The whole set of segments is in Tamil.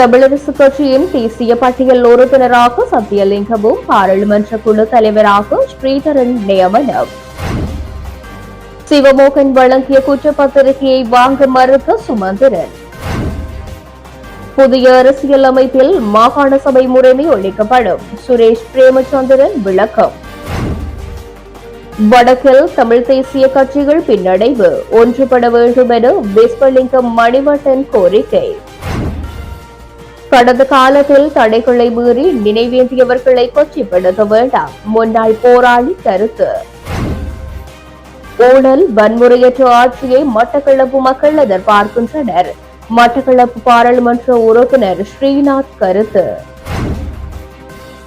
தமிழரசு கட்சியின் தேசிய பட்டியல் உறுப்பினராக சத்தியலிங்கமும் பாராளுமன்ற குழு தலைவராக ஸ்ரீதரன் நியமனம். சிவமோகன் வழங்கிய குற்றப்பத்திரிகையை வாங்க மறுத்த சுமந்திரன். புதிய அரசியல் அமைப்பில் மாகாண சபை முறைமை ஒழிக்கப்படும். சுரேஷ் பிரேமச்சந்திரன் விளக்கம். வடக்கில் தமிழ் தேசிய கட்சிகள் பின்னடைவு. ஒன்றுபட வேண்டும் என விஸ்வலிங்கம் மணிவட்டன் கோரிக்கை. கடந்த காலத்தில் தடைகளை மீறி நினைவேந்தியவர்களை கொச்சிப்படுத்த வேண்டாம். முன்னாள் போராளி கருத்து. ஊழல் வன்முறையற்ற ஆட்சியை மட்டக்களப்பு மக்கள் எதிர்பார்க்கின்றனர். மட்டக்களப்பு பாராளுமன்ற உறுப்பினர் ஸ்ரீநாத் கருத்து.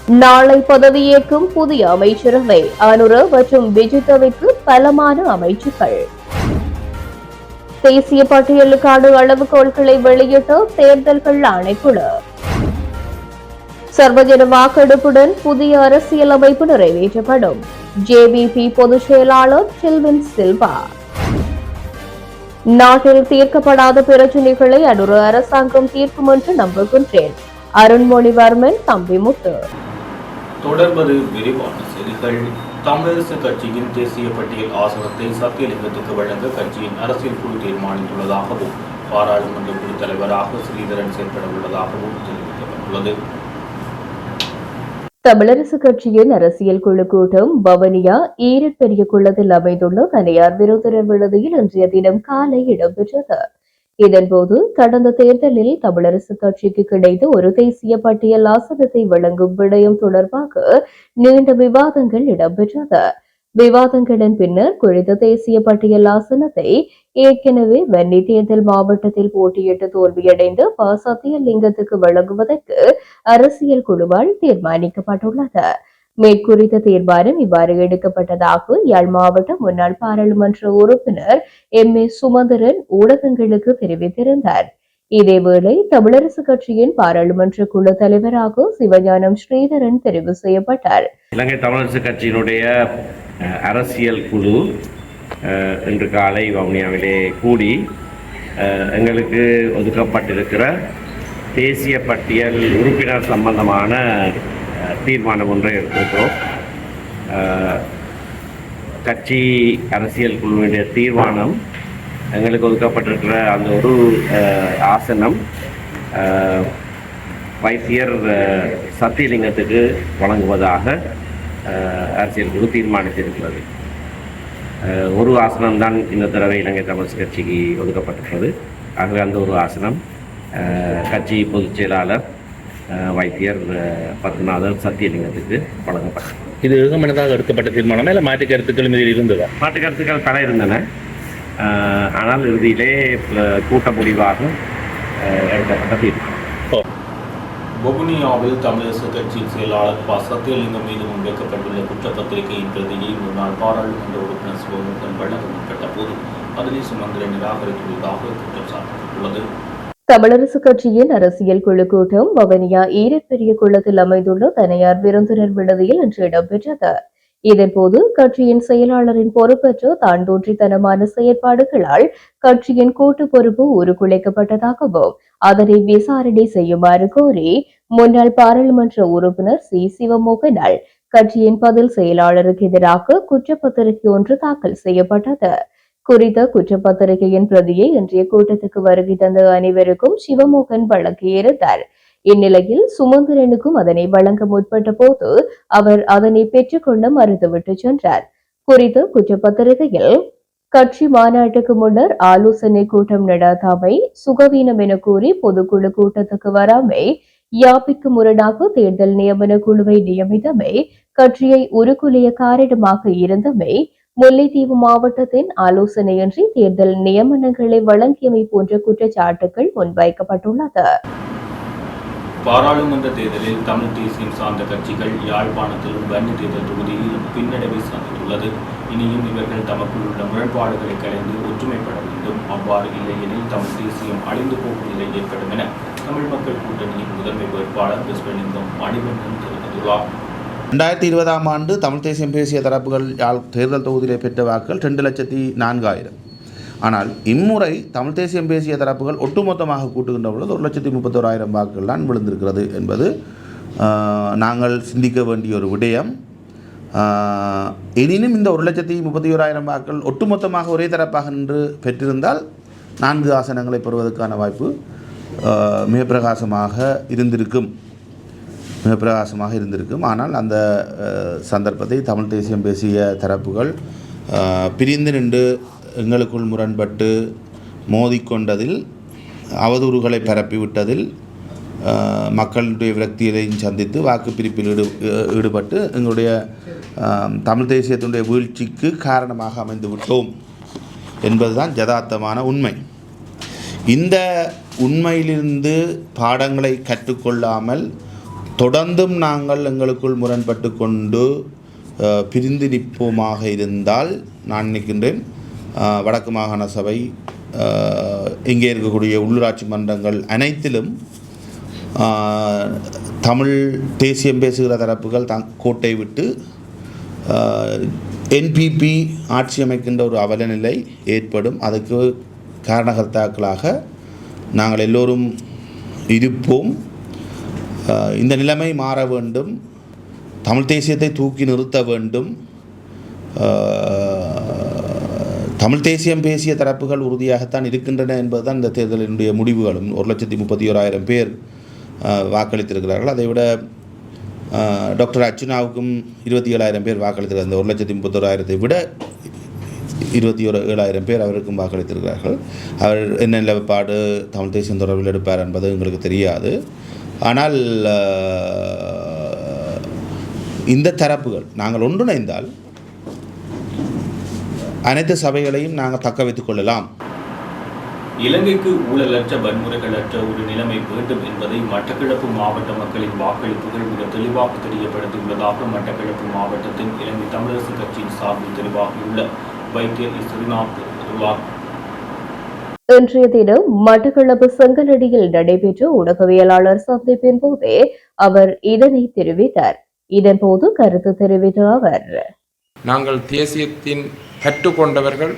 நாளை பதவியேற்கும் புதிய அமைச்சரவை. அனுர மற்றும் விஜிதவிற்கு பலமான அமைச்சுகள் தேசிய பட்டியலுக்கான அளவுகோல்களை வெளியிட்ட தேர்தல்கள் ஆணைக்குழு. சர்வஜன வாக்கெடுப்புடன் புதிய அரசியல் அமைப்பு நிறைவேற்றப்படும். ஜேபிபி பொதுச் செயலாளர் செல்வின் சில்வா. நாட்டில் தீர்க்கப்படாத பிரச்சினைகளை அனுர அரசாங்கம் தீர்க்கும் என்று நம்புகின்றேன். அருண்மொழிவர்மன் தம்பிமுத்து தொடர்பது விரிவான செய்திகள். தமிழரசு கட்சியின் தேசிய பட்டியல் ஆசனத்தை சத்தியலிங்கத்துக்கு வழங்க கட்சியின் அரசியல் குழு தீர்மானித்துள்ளதாகவும் பாராளுமன்ற குழு தலைவராக ஸ்ரீதரன் செயல்பட உள்ளதாகவும் தெரிவிக்கப்பட்டுள்ளது. தமிழரசு கட்சியின் அரசியல் குழு கூட்டம் பவனியா ஈரட் பெரிய குளத்தில் அமைந்துள்ள தனியார் விருந்தினர் விடுதியில் இன்றைய தினம் காலை இடம்பெற்றது. இதன்போது கடந்த தேர்தலில் தமிழரசு கட்சிக்கு கிடைத்த ஒரு தேசிய பட்டியல் ஆசனத்தை வழங்கும் விடயம் தொடர்பாக நீண்ட விவாதங்கள் இடம்பெற்றது. விவாதங்களின் பின்னர் குறித்த தேசிய பட்டியல் ஆசனத்தை ஏற்கனவே வன்னி தேர்தல் மாவட்டத்தில் போட்டியிட்டு தோல்வியடைந்த ப சத்தியலிங்கத்துக்கு வழங்குவதற்கு அரசியல் குழுவால் தீர்மானிக்கப்பட்டுள்ளது. மேற்குறித்த தீர்மானம் இவ்வாறு எடுக்கப்பட்டதாக யாழ் மாவட்ட முன்னாள் பாராளுமன்ற உறுப்பினர் எம். ஏ. சுமந்திரன் ஊடகங்களுக்கு தெரிவித்திருந்தார். இதேவேளை தமிழரசு கட்சியின் பாராளுமன்ற குழு தலைவராக சிவஞானம் ஸ்ரீதரன் தெரிவு செய்யப்பட்டார். இலங்கை தமிழரசு கட்சியினுடைய அஹ், அரசியல் குழு அஹ், இன்று காலை வவுனியாவிலே கூடி அஹ், எங்களுக்கு ஒதுக்கப்பட்டிருக்கிற தேசிய பட்டியல் உறுப்பினர் சம்பந்தமான தீர்மானம் ஒன்றை எடுத்திருக்கிறோம். கட்சி அரசியல் குழுவினுடைய தீர்மானம் எங்களுக்கு ஒதுக்கப்பட்டிருக்கிற அந்த ஒரு ஆசனம் வைத்தியர் சத்தியலிங்கத்துக்கு வழங்குவதாக அரசியல் குழு தீர்மானித்திருக்கிறது. ஒரு ஆசனம் தான் இந்த தடவை இலங்கை தமிழ் கட்சிக்கு ஒதுக்கப்பட்டிருக்கிறது. ஆகவே அந்த ஒரு ஆசனம் கட்சி பொதுச் செயலாளர் வைத்தியர் அஹ், பத்மநாதன் சத்தியலிங்கத்துக்கு வழங்கப்பட்டது. இது ஏகமனதாக எடுக்கப்பட்ட தீர்மானமா இல்லை மாற்று கருத்துக்கள் இதில் இருந்ததா? மாற்று கருத்துக்கள் பல இருந்தன. ஆனால் இறுதியிலே கூட்ட முடிவாக எடுக்கப்பட்ட தீர்மானம். வவுனியாவில் தமிழரசு கட்சியின் செயலாளர் ப. சத்தியலிங்கம் மீது முன்வைக்கப்பட்டுள்ள குற்றப்பத்திரிகையின் பிரதியை முன்னாள் பாராளுமன்ற உறுப்பினர் சிவமுகன் வழங்க முற்பட்ட போது அதனை சுமந்திரன் நிராகரித்துள்ளதாக குற்றம் சாட்டப்பட்டுள்ளது. தமிழரசு கட்சியின் அரசியல் குழு கூட்டம் வவனியா ஈரப்பெரிய குளத்தில் அமைந்துள்ள தனியார் விருந்தினர் விடுதியில் இன்று இடம்பெற்றது. இதன்போது கட்சியின் செயலாளரின் பொறுப்பற்ற தான் தோன்றித்தனமான செயற்பாடுகளால் கட்சியின் கூட்டு பொறுப்பு உருக்குலைக்கப்பட்டதாகவும் அதனை விசாரணை செய்யுமாறு கோரி முன்னாள் பாராளுமன்ற உறுப்பினர் சி. சிவமோகனால் கட்சியின் பதில் செயலாளருக்கு எதிராக குற்றப்பத்திரிகை ஒன்று தாக்கல் செய்யப்பட்டது. குறித்த குற்றப்பத்திரிகையின் பிரதியை இன்றைய கூட்டத்துக்கு வருகை தந்த அனைவருக்கும் சிவமோகன் வழங்கியிருந்தார் இந்நிலையில் சுமந்திரனுக்கும் அதனை வழங்க முற்பட்ட போது அவர் அதனை பெற்றுக்கொள்ள மறுத்துவிட்டு சென்றார். குறித்த குற்றப்பத்திரிகையில் கட்சி மாநாட்டுக்கு முன்னர் ஆலோசனை கூட்டம் நடாத்தாமை சுகவீனம் என கூறி பொதுக்குழு கூட்டத்துக்கு வராமை யாப்பிக்கு முரணாக தேர்தல் நியமன குழுவை நியமித்தமை கட்சியை உருக்குலைய காரணமாக இருந்தமை முல்லைத்தீவு மாவட்டத்தின் ஆலோசனையின்றி தேர்தல் நியமனங்களை வழங்கியமை போன்ற குற்றச்சாட்டுகள் முன்வைக்கப்பட்டுள்ளது. பாராளுமன்ற தேர்தலில் தமிழ் தேசியம் சார்ந்த கட்சிகள் யாழ்ப்பாணத்திலும் வன்னி தேர்தல் தொகுதியிலும் பின்னடைவை சந்தித்துள்ளது. இனியும் இவர்கள் தமக்குள் உள்ள முரண்பாடுகளை கலைந்து ஒற்றுமைப்பட வேண்டும். அவ்வாறு இல்லையெனில் தமிழ் தேசியம் அழிந்து போகும் நிலை ஏற்படும் என தமிழ் மக்கள் கூட்டணியின் முதன்மை வேட்பாளர் விஸ்வலிங்கம் மணிவண்ணன் தெரிவித்துள்ளார் ரெண்டாயிரத்தி இருபதாம் ஆண்டு தமிழ் தேசியம் பேசிய தரப்புகள் யாழ் தேர்தல் தொகுதியிலே பெற்ற வாக்குகள் ரெண்டு லட்சத்தி நான்காயிரம். ஆனால் இம்முறை தமிழ் தேசியம் பேசிய தரப்புகள் ஒட்டுமொத்தமாக கூட்டுகின்ற பொழுது ஒரு லட்சத்தி முப்பத்தோராயிரம் வாக்குகள் தான் விழுந்திருக்கிறது என்பது நாங்கள் சிந்திக்க வேண்டிய ஒரு விடயம். எனினும் இந்த ஒரு லட்சத்தி முப்பத்தி ஓராயிரம் வாக்குகள் ஒட்டுமொத்தமாக ஒரே தரப்பாக நின்று பெற்றிருந்தால் நான்கு ஆசனங்களை பெறுவதற்கான வாய்ப்பு மிக பிரகாசமாக இருந்திருக்கும். மிக பிரகாசமாக இருந்திருக்கும். ஆனால் அந்த சந்தர்ப்பத்தை தமிழ் தேசியம் பேசிய தரப்புகள் பிரிந்து நின்று எங்களுக்குள் முரண்பட்டு மோதிக்கொண்டதில் அவதூறுகளை பரப்பிவிட்டதில் மக்களுடைய விரக்திகளையும் சந்தித்து வாக்குப்பிரிப்பில் ஈடு ஈடுபட்டு எங்களுடைய தமிழ் தேசியத்தினுடைய வீழ்ச்சிக்கு காரணமாக அமைந்து விட்டோம் என்பதுதான் ஜதார்த்தமான உண்மை. இந்த உண்மையிலிருந்து பாடங்களை கற்றுக்கொள்ளாமல் தொடர்ந்தும் நாங்கள் எங்களுக்குள் முரண்பட்டு கொண்டு பிரிந்து நிற்போமாக இருந்தால் நான் நினைக்கின்றேன் வடக்கு மாகாண சபை இங்கே இருக்கக்கூடிய உள்ளூராட்சி மன்றங்கள் அனைத்திலும் தமிழ் தேசியம் பேசுகிற தரப்புகள் தங் கோட்டை விட்டு என்பிபி ஆட்சி அமைக்கின்ற ஒரு அவலநிலை ஏற்படும். அதுக்கு காரணகர்த்தாக்களாக நாங்கள் எல்லோரும் இருப்போம். இந்த நிலைமை மாற வேண்டும். தமிழ் தேசியத்தை தூக்கி நிறுத்த வேண்டும். தமிழ் தேசியம் பேசிய தரப்புகள் உறுதியாகத்தான் இருக்கின்றன என்பதுதான் இந்த தேர்தலினுடைய முடிவுகளும். ஒரு லட்சத்தி முப்பத்தி ஓராயிரம் பேர் வாக்களித்திருக்கிறார்கள். அதை விட டாக்டர் அர்ச்சுனாவுக்கும் இருபத்தி ஏழாயிரம் பேர் வாக்களித்திருக்கிறார் இந்த ஒரு லட்சத்தி முப்பத்தோராயிரத்தை விட இருபத்தி ஒரு ஏழாயிரம் பேர் அவருக்கும் வாக்களித்திருக்கிறார்கள். அவர் என்ன நிலப்பாடு தமிழ் தேசியம் தொடர்பில் எடுப்பார் என்பது எங்களுக்கு தெரியாது. ஆனால் இந்த தரப்புகள் நாங்கள் ஒன்றிணைந்தால் அனைத்து சபைகளையும் நாங்கள் தக்க வைத்துக் கொள்ளலாம். இலங்கைக்கு ஊழலற்ற வன்முறைகளற்ற ஒரு நிலைமை வேண்டும் என்பதை மட்டக்கிழப்பு மாவட்ட மக்களின் வாக்களிப்புகள் மிக தெளிவாக தெரியப்படுத்தியுள்ளதாக மட்டக்கிழப்பு மாவட்டத்தின் இலங்கை தமிழரசு கட்சியின் சார்பில் தெளிவாகியுள்ள வைத்தியர் ஸ்ரீநாத் இன்றைய தினம் மட்டக்களப்பு செங்கலடியில் நடைபெற்ற ஊடகவியலாளர் சந்திப்பின் போதே அவர் இதனை தெரிவித்தார். இதன்போது கருத்து தெரிவித்த அவர் நாங்கள் தேசியத்தின் கற்று கொண்டவர்கள்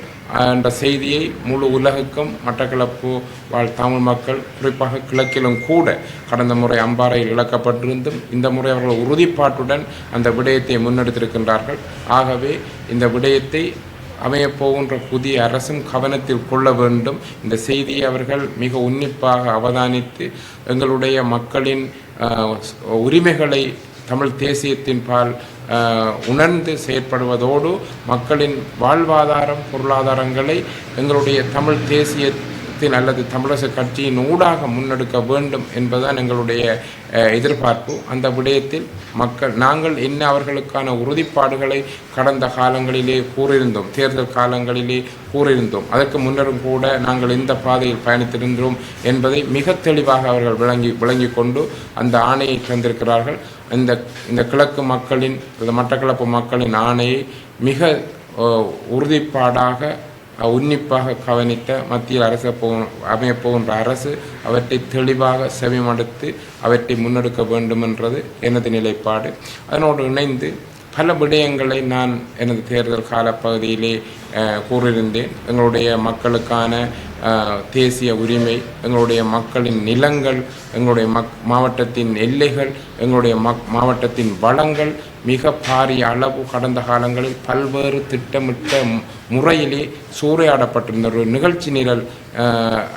என்ற செய்தியை முழு உலகுக்கும் மட்டக்களப்பு வாழ் தமிழ் மக்கள் குறிப்பாக கிழக்கிலும் கூட கடந்த முறை அம்பாறையில் இழக்கப்பட்டிருந்தும் இந்த முறை அவர்கள் உறுதிப்பாட்டுடன் அந்த விடயத்தை முன்னெடுத்திருக்கின்றார்கள். ஆகவே இந்த விடயத்தை அமையப்போகின்ற புதிய அரசும் கவனத்தில் கொள்ள வேண்டும். இந்த செய்தியை அவர்கள் மிக உன்னிப்பாக அவதானித்து எங்களுடைய மக்களின் உரிமைகளை தமிழ் தேசியத்தின் பால் உணர்ந்து செயற்படுவதோடு மக்களின் வாழ்வாதாரம் பொருளாதாரங்களை எங்களுடைய தமிழ் தேசியத்தின் அல்லது தமிழரசு கட்சியின் ஊடாக முன்னெடுக்க வேண்டும் என்பதுதான் எங்களுடைய எதிர்பார்ப்பு. அந்த விடயத்தில் மக்கள் நாங்கள் என்ன அவர்களுக்கான உறுதிப்பாடுகளை கடந்த காலங்களிலே கூறியிருந்தோம் தேர்தல் காலங்களிலே கூறியிருந்தோம். அதற்கு முன்னரும் கூட நாங்கள் இந்த பாதையில் பயணித்திருந்தோம் என்பதை மிக தெளிவாக அவர்கள் விளங்கி விளங்கி கொண்டு அந்த ஆணையை தந்திருக்கிறார்கள். இந்த இந்த கிழக்கு மக்களின் மட்டக்கிழப்பு மட்டக்களப்பு மக்களின் ஆணையை மிக உறுதிப்பாடாக உன்னிப்பாக கவனித்த மத்தியில் அரசு போகணும் அமையப் போகின்ற அரசு அவற்றை தெளிவாக செவிமடுத்து அவற்றை முன்னெடுக்க வேண்டும் என்றது எனது நிலைப்பாடு. அதனோடு இணைந்து பல விடயங்களை நான் எனது தேர்தல் காலப்பகுதியிலே கூறியிருந்தேன். எங்களுடைய மக்களுக்கான தேசிய உரிமை எங்களுடைய மக்களின் நிலங்கள் எங்களுடைய மக் மாவட்டத்தின் எல்லைகள் எங்களுடைய மக் மாவட்டத்தின் வளங்கள் மிக பாரிய அளவு கடந்த காலங்களில் பல்வேறு திட்டமிட்ட முறையிலே சூறையாடப்பட்டிருந்த ஒரு நிகழ்ச்சி நிரல்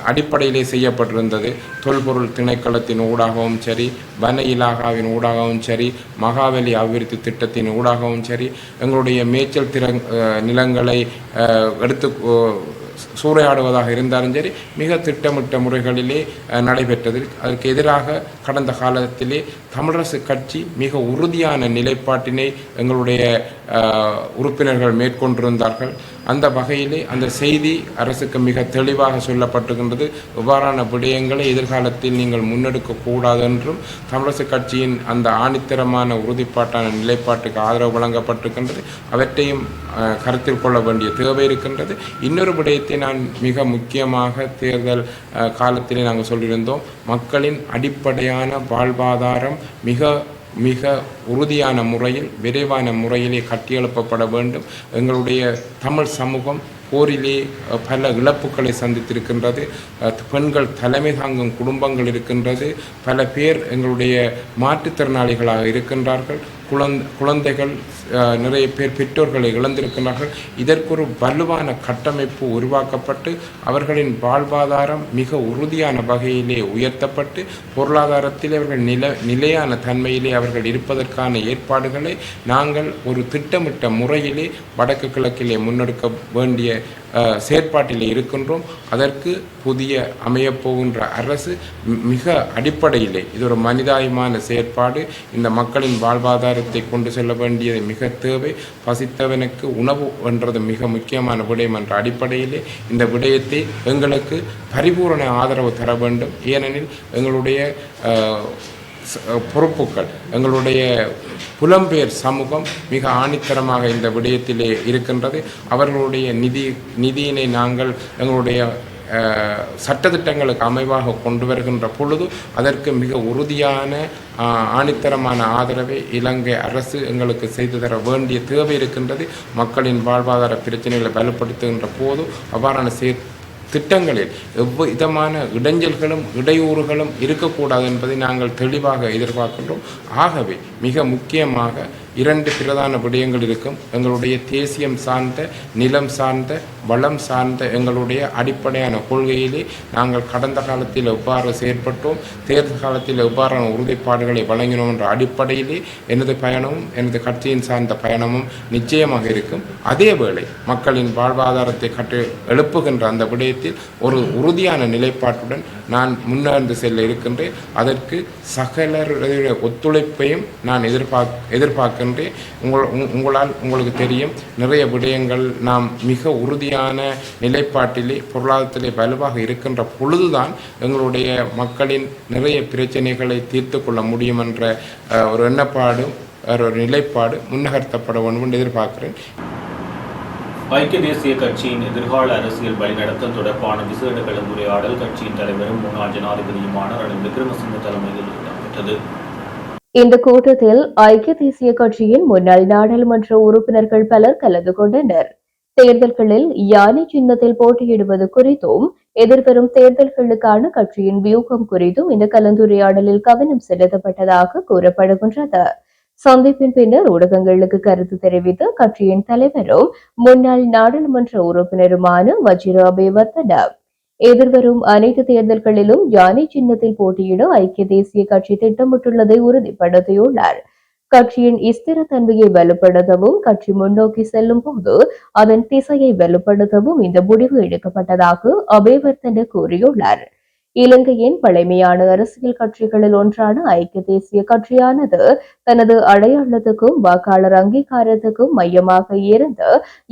அடிப்படையிலே செய்யப்பட்டிருந்தது. தொல்பொருள் திணைக்களத்தின் ஊடாகவும் சரி வன இலாகாவின் ஊடாகவும் சரி மகாவலி அபிவிருத்தி திட்டத்தின் ஊடாகவும் சரி எங்களுடைய மேய்ச்சல் திறன் நிலங்களை எடுத்து சூறையாடுவதாக இருந்தாலும் சரி மிக திட்டமிட்ட முறைகளிலே அஹ், நடைபெற்றது. அதற்கு எதிராக கடந்த காலத்திலே தமிழரசு கட்சி மிக உறுதியான நிலைப்பாட்டினை எங்களுடைய அஹ், உறுப்பினர்கள் மேற்கொண்டிருந்தார்கள். அந்த வகையிலே அந்த செய்தி அரசுக்கு மிக தெளிவாக சொல்லப்பட்டிருக்கின்றது. இவ்வாறான விடயங்களை எதிர்காலத்தில் நீங்கள் முன்னெடுக்க கூடாது என்றும் தமிழரசு கட்சியின் அந்த ஆணித்தரமான உறுதிப்பாட்டான நிலைப்பாட்டுக்கு ஆதரவு வழங்கப்பட்டிருக்கின்றது. அவற்றையும் கருத்தில் கொள்ள வேண்டிய தேவை இருக்கின்றது. இன்னொரு விடயத்தை நான் மிக முக்கியமாக தேர்தல் காலத்திலே நாங்கள் சொல்லியிருந்தோம். மக்களின் அடிப்படையான வாழ்வாதாரம் மிக மிக உறுதியான முறையில் விரைவான முறையிலே கட்டியெழுப்பப்பட வேண்டும். எங்களுடைய தமிழ் சமூகம் போரிலே பல இழப்புகளை சந்தித்திருக்கின்றது. பெண்கள் தலைமை தாங்கும் குடும்பங்கள் இருக்கின்றது. பல பேர் எங்களுடைய மாற்றுத்திறனாளிகளாக இருக்கின்றார்கள். குழந்தை குழந்தைகள் நிறைய பேர் பெற்றோர்களை இழந்திருக்கிறார்கள். இதற்கு ஒரு வலுவான கட்டமைப்பு உருவாக்கப்பட்டு அவர்களின் வாழ்வாதாரம் மிக உறுதியான வகையிலே உயர்த்தப்பட்டு பொருளாதாரத்தில் அவர்கள் நில நிலையான தன்மையிலே அவர்கள் இருப்பதற்கான ஏற்பாடுகளை நாங்கள் ஒரு திட்டமிட்ட முறையிலே வடக்கு கிழக்கிலே முன்னெடுக்க வேண்டிய செயற்பாட்டில் இருக்கின்றோம். அதற்கு புதிய அமையப்போகின்ற அரசு மி- மிக அடிப்படையிலே இது ஒரு மனிதாயமான செயற்பாடு. இந்த மக்களின் வாழ்வாதாரத்தை கொண்டு செல்ல வேண்டியது மிக தேவை. பசித்தவனுக்கு உணவு என்றது மிக முக்கியமான விடயம் என்ற அடிப்படையிலே இந்த விடயத்தை எங்களுக்கு பரிபூரண ஆதரவு தர வேண்டும். ஏனெனில் எங்களுடைய பொறுப்புகள் எங்களுடைய புலம்பெயர் சமூகம் மிக ஆணித்தரமாக இந்த விடயத்திலே இருக்கின்றது. அவர்களுடைய நிதி நிதியினை நாங்கள் எங்களுடைய சட்டத்திட்டங்களுக்கு சட்டதிட்டங்களுக்கு அமைவாக கொண்டு வருகின்ற பொழுது அதற்கு மிக உறுதியான ஆணித்தரமான ஆதரவை இலங்கை அரசு எங்களுக்கு செய்து தர வேண்டிய தேவை இருக்கின்றது. மக்களின் வாழ்வாதார பிரச்சனைகளை வலுப்படுத்துகின்ற போது அவ்வாறான செய் திட்டங்களில் எவ்விதமான இடைஞ்சல்களும் இடையூறுகளும் இருக்கக்கூடாது என்பதை நாங்கள் தெளிவாக எதிர்பார்க்கின்றோம். ஆகவே மிக முக்கியமாக இரண்டு பிரதான விடயங்கள் இருக்கும். எங்களுடைய தேசியம் சார்ந்த நிலம் சார்ந்த வளம் சார்ந்த எங்களுடைய அடிப்படையான கொள்கையிலே நாங்கள் கடந்த காலத்தில் எவ்வாறு செயற்பட்டோம் தேர்தல் காலத்தில் எவ்வாறான உறுதிப்பாடுகளை வழங்கினோம் என்ற அடிப்படையிலே எனது பயணமும் எனது கட்சியின் சார்ந்த பயணமும் நிச்சயமாக இருக்கும். அதேவேளை மக்களின் வாழ்வாதாரத்தை கட்டு எழுப்புகின்ற அந்த விடயத்தில் ஒரு உறுதியான நிலைப்பாட்டுடன் நான் முன்னேர்ந்து செல்ல இருக்கின்றேன். அதற்கு சகலருடைய ஒத்துழைப்பையும் நான் எதிர்பார்க் எதிர்பார்க்கின்றேன். உங்கள் உங்களால் உங்களுக்கு தெரியும். நிறைய விடயங்கள் நாம் மிக உறுதியான நிலைப்பாட்டிலே பொருளாதாரத்திலே வலுவாக இருக்கின்ற பொழுதுதான் எங்களுடைய மக்களின் நிறைய பிரச்சனைகளை தீர்த்து கொள்ள முடியும் என்ற ஒரு எண்ணப்பாடும் ஒரு நிலைப்பாடு முன்னகர்த்தப்பட வேண்டும் என்று எதிர்பார்க்கிறேன். ஐக்கிய தேசிய கட்சியின் எதிர்கால அரசியல் வழிநடத்தல் தொடர்பான விசேட கலந்துரையாடல் கட்சியின் தலைவரும் முன்னாள் ஜனாதிபதியுமான ரணில் விக்ரமசிங்க தலைமையில் இடம்பெற்றது. இந்த கூட்டத்தில் ஐக்கிய தேசிய கட்சியின் முன்னாள் நாடாளுமன்ற உறுப்பினர்கள் பலர் கலந்து கொண்டனர். தேர்தல்களில் யானை சின்னத்தில் போட்டியிடுவது குறித்தும் எதிர்வரும் தேர்தல்களுக்கான கட்சியின் வியூகம் குறித்தும் இந்த கலந்துரையாடலில் கவனம் செலுத்தப்பட்டதாக கூறப்படுகின்றது. சந்திப்பின் பின்னர் ஊடகங்களுக்கு கருத்து தெரிவித்த கட்சியின் தலைவரும் முன்னாள் நாடாளுமன்ற உறுப்பினருமான வஜிர அபேவர்த்தன எதிர்வரும் அனைத்து தேர்தல்களிலும் யானை சின்னத்தில் போட்டியிட ஐக்கிய தேசிய கட்சி திட்டமிட்டுள்ளதை உறுதிப்படுத்தியுள்ளார். கட்சியின் ஸ்திரத்தன்மையை வலுப்படுத்தவும் கட்சி முன்னோக்கி செல்லும் போது அதன் திசையை வலுப்படுத்தவும் இந்த முடிவு எடுக்கப்பட்டதாக அபேவர்தன கூறியுள்ளார். இலங்கையின் பழமையான அரசியல் கட்சிகளில் ஒன்றான ஐக்கிய தேசிய கட்சியானது தனது அடையாளத்துக்கும் வாக்காளர் அங்கீகாரத்துக்கும் மையமாக இருந்த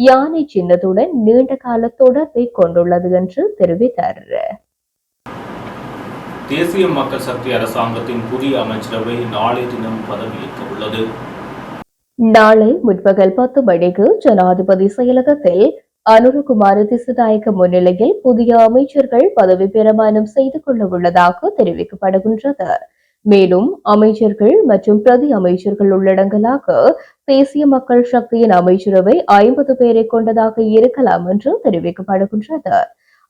யானை சின்னத்துடன் நீண்ட கால தொடர்பை கொண்டுள்ளது என்று தெரிவித்தார். தேசிய மக்கள் சக்தி அரசாங்கத்தின் புதிய அமைச்சரவை நாளை தினம் பதவியேற்க உள்ளது. நாளை முற்பகல் பத்து மணிக்கு ஜனாதிபதி செயலகத்தில் அனுரகுமார திசுநாயக்க முன்னிலையில் புதிய அமைச்சர்கள் பதவி பிரமாணம் செய்து கொள்ள உள்ளதாக தெரிவிக்கப்படுகின்றது. மேலும் அமைச்சர்கள் மற்றும் பிரதி அமைச்சர்கள் உள்ளடங்கலாக தேசிய மக்கள் சக்தியின் அமைச்சரவை ஐம்பது பேரை கொண்டதாக இருக்கலாம் என்று தெரிவிக்கப்படுகின்றது.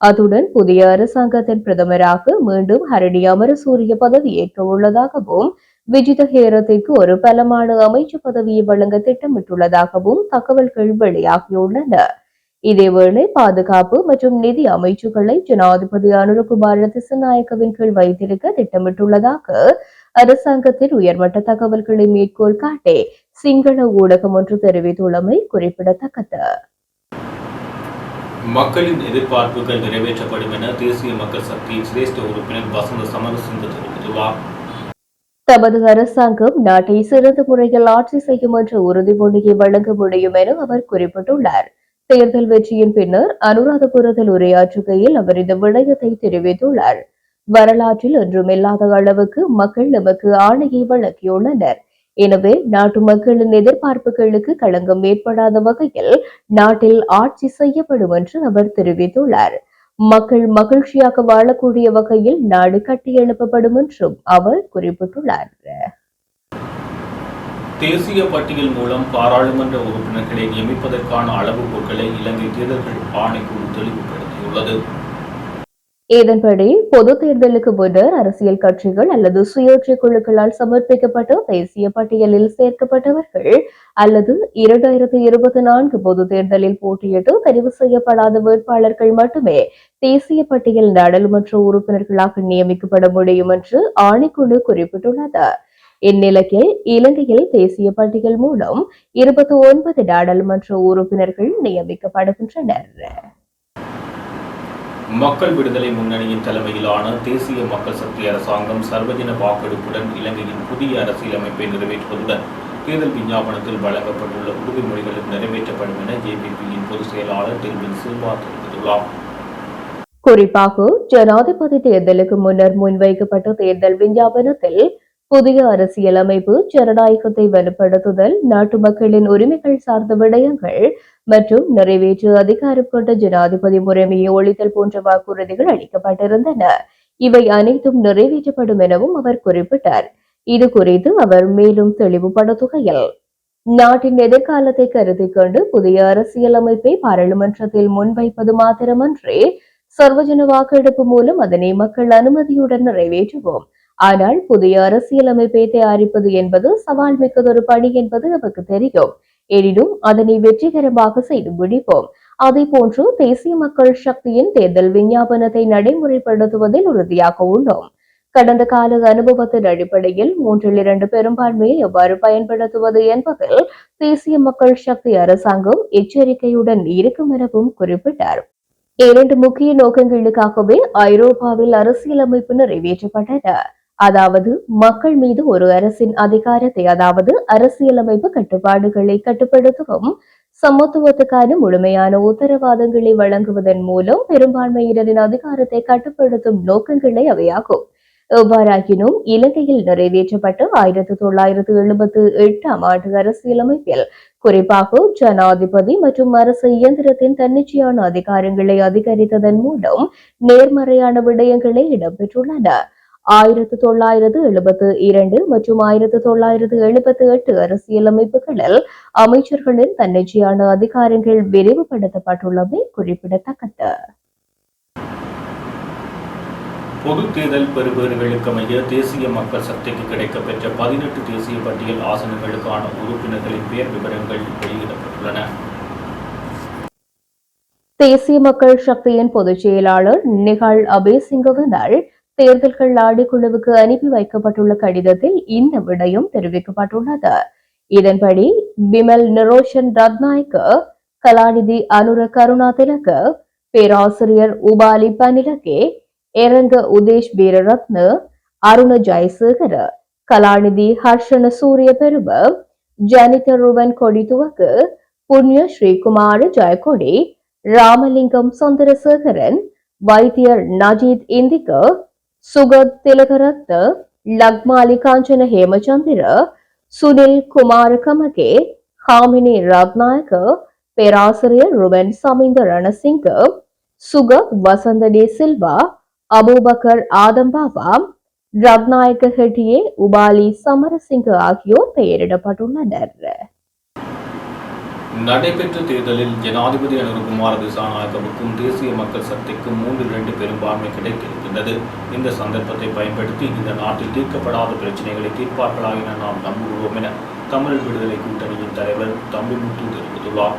அத்துடன் புதிய அரசாங்கத்தின் பிரதமராக மீண்டும் ஹரணி அமரசூரிய பதவியேற்க உள்ளதாகவும் விஜித ஹேரத்திற்கு ஒரு பலமான அமைச்சு பதவியை வழங்க திட்டமிட்டுள்ளதாகவும் தகவல்கள் வெளியாகியுள்ளன. இதேவேளை பாதுகாப்பு மற்றும் நிதி அமைச்சுகளை ஜனாதிபதி அனுரகுமார திசநாயக்கவின் கீழ் வைத்திருக்க திட்டமிட்டுள்ளதாக அரசாங்கத்தின் உயர்மட்ட தகவல்களை மேற்கோள் காட்டி சிங்கள ஊடகம் ஒன்று தெரிவித்துள்ளமை குறிப்பிடத்தக்கது. மக்களின் எதிர்பார்ப்புகள் நிறைவேற்றப்படும் என தேசிய மக்கள் சக்தியின் சிரேஷ்ட உறுப்பினர் வசந்த சமரசிங்க தெரிவித்துள்ளார். தமது அரசாங்கம் நாட்டை சிறந்த முறையில் ஆட்சி செய்யும் என்ற உறுதிமொழியை வழங்க முடியும் என அவர் குறிப்பிட்டுள்ளார். தேர்தல் வெற்றியின் பின்னர் அனுராதபுரத்தில் உரையாற்றுகையில் அவர் இந்த விடயத்தை தெரிவித்துள்ளார். வரலாற்றில் என்றும் இல்லாத அளவுக்கு மக்கள் நமக்கு ஆணையை வழங்கியுள்ளனர். எனவே நாட்டு மக்களின் எதிர்பார்ப்புகளுக்கு களங்கம் ஏற்படாத வகையில் நாட்டில் ஆட்சி செய்யப்படும் என்று அவர் தெரிவித்துள்ளார். மக்கள் மகிழ்ச்சியாக வாழக்கூடிய வகையில் நாடு கட்டியெழுப்பப்படும் என்றும் அவர் குறிப்பிட்டுள்ளார். தேசிய பட்டியல் மூலம் பாராளுமன்ற உறுப்பினர்களை நியமிப்பதற்கான அளவுகோல்களை இலங்கை தேர்தல்கள் ஆணைக்குழு தெளிவுபடுத்தியுள்ளது. இதன்படி பொது தேர்தலுக்கு முன்னர் அரசியல் கட்சிகள் அல்லது சுயேட்சை குழுக்களால் சமர்ப்பிக்கப்பட்ட தேசிய பட்டியலில் சேர்க்கப்பட்டவர்கள் அல்லது இரண்டாயிரத்தி இருபத்தி நான்கு பொது தேர்தலில் போட்டியிட்டு தெரிவு செய்யப்படாத வேட்பாளர்கள் மட்டுமே தேசிய பட்டியல் நாடாளுமன்ற உறுப்பினர்களாக நியமிக்கப்பட முடியும் என்று ஆணைக்குழு குறிப்பிட்டுள்ளது. இந்நிலையில் இலங்கையில் தேசிய பட்டியல் மூலம் இருபத்தி ஒன்பது நாடாளுமன்ற உறுப்பினர்கள் நியமிக்கப்படுகின்றனர். மக்கள் விடுதலை முன்னணியின் தலைமையிலான தேசிய மக்கள் சக்தி அரசாங்கம் சர்வஜன வாக்கெடுப்புடன் இலங்கையின் புதிய அரசியலமைப்பை நிறைவேற்றுவதுடன் தேர்தல் விஞ்ஞாபனத்தில் வழங்கப்பட்டுள்ள உறுதிமொழிகளும் நிறைவேற்றப்படும் என ஜேபிபியின் பொதுச் செயலாளர் டெல்வின் சில்வா தெரிவித்துள்ளார். குறிப்பாக ஜனாதிபதி தேர்தலுக்கு முன்னர் முன்வைக்கப்பட்ட தேர்தல் விஞ்ஞாபனத்தில் புதிய அரசியலமைப்பு ஜனநாயகத்தை வலுப்படுத்துதல் நாட்டு மக்களின் உரிமைகள் சார்ந்த விடயங்கள் மற்றும் நிறைவேற்று அதிகாரம் கொண்ட ஜனாதிபதி முறைமையை ஒழித்தல் போன்ற வாக்குறுதிகள் அளிக்கப்பட்டிருந்தன. இவை அனைத்தும் நிறைவேற்றப்படும் எனவும் அவர் குறிப்பிட்டார். இது குறித்து அவர் மேலும் தெளிவுபடுத்துகையில் நாட்டின் எதிர்காலத்தை கருத்தில் கொண்டு புதிய அரசியலமைப்பை பாராளுமன்றத்தில் முன்வைப்பது மாத்திரமன்றி சர்வஜன வாக்கெடுப்பு மூலம் அதனை மக்கள் அனுமதியுடன் நிறைவேற்றுவோம். ஆனால் புதிய அரசியலமைப்பை தயாரிப்பது என்பது சவால் மிக்கதொரு பணி என்பது நமக்கு தெரியும். எனினும் அதனை வெற்றிகரமாக செய்து முடிப்போம். அதே போன்று தேசிய மக்கள் சக்தியின் தேர்தல் விஞ்ஞாபனத்தை நடைமுறைப்படுத்துவதில் உறுதியாக உள்ளோம். கடந்த கால அனுபவத்தின் அடிப்படையில் மூன்றில் இரண்டு பெரும்பான்மையை எவ்வாறு பயன்படுத்துவது என்பதில் தேசிய மக்கள் சக்தி அரசாங்கம் எச்சரிக்கையுடன் இருக்கும் எனவும் குறிப்பிட்டார். இரண்டு முக்கிய நோக்கங்களுக்காகவே ஐரோப்பாவில் அரசியலமைப்பு நிறைவேற்றப்பட்டன. அதாவது மக்கள் மீது ஒரு அரசின் அதிகாரத்தை அதாவது அரசியலமைப்பு கட்டுப்பாடுகளை கட்டுப்படுத்தவும் சமத்துவத்துக்கான முழுமையான உத்தரவாதங்களை வழங்குவதன் மூலம் பெரும்பான்மையினரின் அதிகாரத்தை கட்டுப்படுத்தும் நோக்கங்களே அவையாகும். எவ்வாறாயினும் இலங்கையில் நிறைவேற்றப்பட்ட ஆயிரத்தி தொள்ளாயிரத்து எழுபத்தி எட்டாம் ஆண்டு அரசியலமைப்பில் குறிப்பாக ஜனாதிபதி மற்றும் அரசு இயந்திரத்தின் தன்னிச்சையான அதிகாரங்களை அதிகரித்ததன் மூலம் நேர்மறையான விடயங்களே இடம்பெற்றுள்ளன. ஆயிரத்து தொள்ளாயிரத்து எழுபத்து இரண்டு மற்றும் ஆயிரத்து தொள்ளாயிரத்து எழுபத்து எட்டு அரசியலமைப்புகளில் அமைச்சர்களின் தன்னிச்சையான அதிகாரங்கள் விரிவுபடுத்தப்பட்டுள்ளமை குறிப்பிடத்தக்கது. பொது தேர்தல் பெறுபேறுகளுக்கு அமைய தேசிய மக்கள் சக்திக்கு கிடைக்கப்பெற்ற பதினெட்டு தேசிய பட்டியல் ஆசனங்களுக்கான உறுப்பினர்களின் பெயர் விவரங்கள் வெளியிடப்பட்டுள்ளன. தேசிய மக்கள் சக்தியின் பொதுச் செயலாளர் நிகால் அபேசிங்கவினால் தேர்தல்கள் ஆணைக்குழுவுக்கு அனுப்பி வைக்கப்பட்டுள்ள கடிதத்தில் இந்த விடயம் தெரிவிக்கப்பட்டுள்ளது. இதன்படி பிமல் நிரோஷன் ரத்நாயக்க கலாநிதி அனுர கருணா திலக பேராசிரியர் உபாலி பனிலகே எரங்க உதேஷ் வீரரத்ன அருண ஜெயசேகர கலாநிதி ஹர்ஷன சூரிய பெரும ஜனித ருவன் கொடி துவக்கு புண்ணிய ஸ்ரீகுமார் ஜெயக்கொடி ராமலிங்கம் சந்திரசேகரன் வைத்தியர் நஜீத் இந்திக சுகத் திலகரத்ன லக்மாலி காஞ்சன ஹேமச்சந்திர சுனில் குமார் கமகே ஹாமினி ரத்நாயக பேராசிரியர் ருபன் சமிந்த ரணசிங்க சுகத் வசந்தடி சில்வா அபூபக்கர் ஆதம்பாபா ரத்நாயக ஹெட்டியே உபாலி சமரசிங்க ஆகியோர் பெயரிடப்பட்டுள்ளனர். நடைபெற்ற தேர்தலில் ஜனாதிபதி அனுருகுமார் திசாநாயகவுக்கும் தேசிய மக்கள் சக்திக்கும் மூன்று இரண்டு பெரும்பான்மை கிடைத்திருக்கின்றது இந்த சந்தர்ப்பத்தை பயன்படுத்தி இந்த நாட்டில் தீர்க்கப்படாத பிரச்சனைகளை தீர்ப்பார்களா என நாம் நம்புகிறோம் என தமிழ் விடுதலை கூட்டணியின் தலைவர் தம்பிமுத்து தெரிவித்துள்ளார்.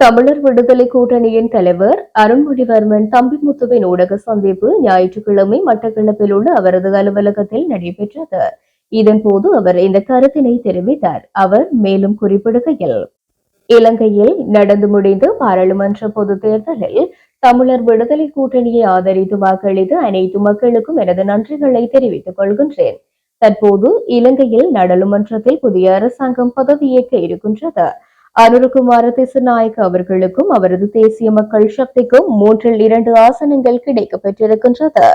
தமிழர் விடுதலை கூட்டணியின் தலைவர் அருண்மொழிவர்மன் தம்பிமுத்துவின் ஊடக சந்திப்பு ஞாயிற்றுக்கிழமை மட்டக்களப்பில் உள்ள அவரது அலுவலகத்தில் நடைபெற்றது. இதன்போது அவர் இந்த கருத்தினை தெரிவித்தார். அவர் மேலும் குறிப்பிடுகையில் இலங்கையில் நடந்து முடிந்த பாராளுமன்ற பொதுத் தேர்தலில் தமிழர் விடுதலை கூட்டணியை ஆதரித்து வாக்களித்து அனைத்து மக்களுக்கும் எனது நன்றிகளை தெரிவித்துக் கொள்கின்றேன். தற்போது இலங்கையில் நாடாளுமன்றத்தில் புதிய அரசாங்கம் பதவியேற்க இருக்கின்றது. அனுருகுமார திசுநாயக் அவர்களுக்கும் அவரது தேசிய மக்கள் சக்திக்கும் மூன்றில் இரண்டு ஆசனங்கள் கிடைக்கப் பெற்றிருக்கின்றது.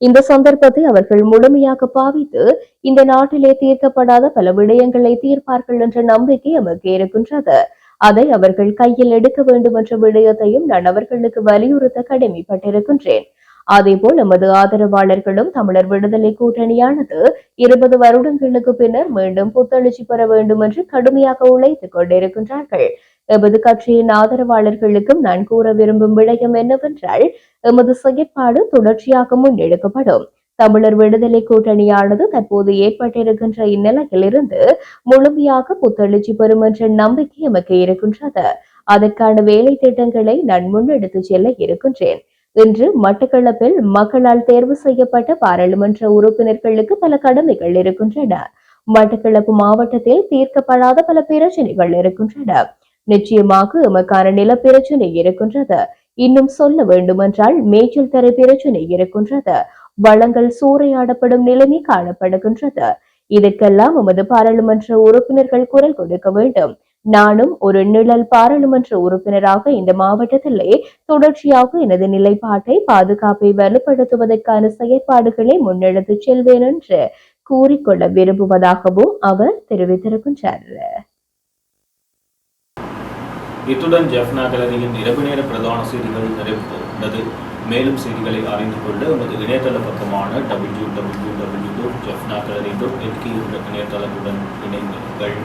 இந்த சந்தர்ப்பத்தை அவர்கள் முழுமையாக பாவித்து இந்த நாட்டிலே தீர்க்கப்படாத பல விடயங்களை தீர்ப்பார்கள் என்ற நம்பிக்கை எமக்கு இருக்கின்றது. அதை அவர்கள் கையில் எடுக்க வேண்டும் என்ற விடயத்தையும் நான் அவர்களுக்கு வலியுறுத்த கடமைப்பட்டிருக்கின்றேன். அதேபோல் எமது ஆதரவாளர்களும் தமிழர் விடுதலை கூட்டணியானது இருபது வருடங்களுக்கு பின்னர் மீண்டும் புத்தெழுச்சி பெற வேண்டும் என்று கடுமையாக உழைத்துக் கொண்டிருக்கின்றார்கள். எமது கட்சியின் ஆதரவாளர்களுக்கும் நான் கூற விரும்பும் விடயம் என்னவென்றால் எமது செயற்பாடு தொடர்ச்சியாக முன்னெடுக்கப்படும். தமிழர் விடுதலை கூட்டணியானது தற்போது ஏற்பட்டிருக்கின்ற இந்நிலையிலிருந்து முழுமையாக புத்தெழுச்சி பெறும் என்ற நம்பிக்கை எமக்கு இருக்கின்றது. அதற்கான வேலை திட்டங்களை நான் முன்னெடுத்து செல்ல இருக்கின்றேன். இன்று மட்டக்களப்பில் மக்களால் தேர்வு செய்யப்பட்ட பாராளுமன்ற உறுப்பினர்களுக்கு பல கடமைகள் இருக்கின்றன. மட்டக்களப்பு மாவட்டத்தில் தீர்க்கப்படாத பல பிரச்சனைகள் இருக்கின்றன. நிச்சயமாக எமக்கான நில பிரச்சனை இருக்கின்றது. இன்னும் சொல்ல வேண்டுமென்றால் மேய்ச்சல் தர பிரச்சனை இருக்கின்றது. வளங்கள் சூறையாடப்படும் நிலைமை காணப்படுகின்றது. இதற்கெல்லாம் எமது பாராளுமன்ற உறுப்பினர்கள் குரல் கொடுக்க வேண்டும். நானும் ஒரு நிழல் பாராளுமன்ற உறுப்பினராக இந்த மாவட்டத்திலே தொடர்ச்சியாக எனது நிலைப்பாட்டை பாதுகாப்பை வலுப்படுத்துவதற்கான செயற்பாடுகளை முன்னெடுத்து செல்வேன் என்று கூறிக்கொள்ள விரும்புவதாகவும் அவர் தெரிவித்திருக்கின்றார். இத்துடன் ஜெஃப்னா கலரியின் இரவு நேர பிரதான செய்திகள் நிறைவு மேலும் செய்திகளை அறிந்து கொள்ள உமது இணையதள பக்கமான W W W dot Jaffna gallery dot என்ற இணையதளத்துடன் இணைந்திருங்கள்.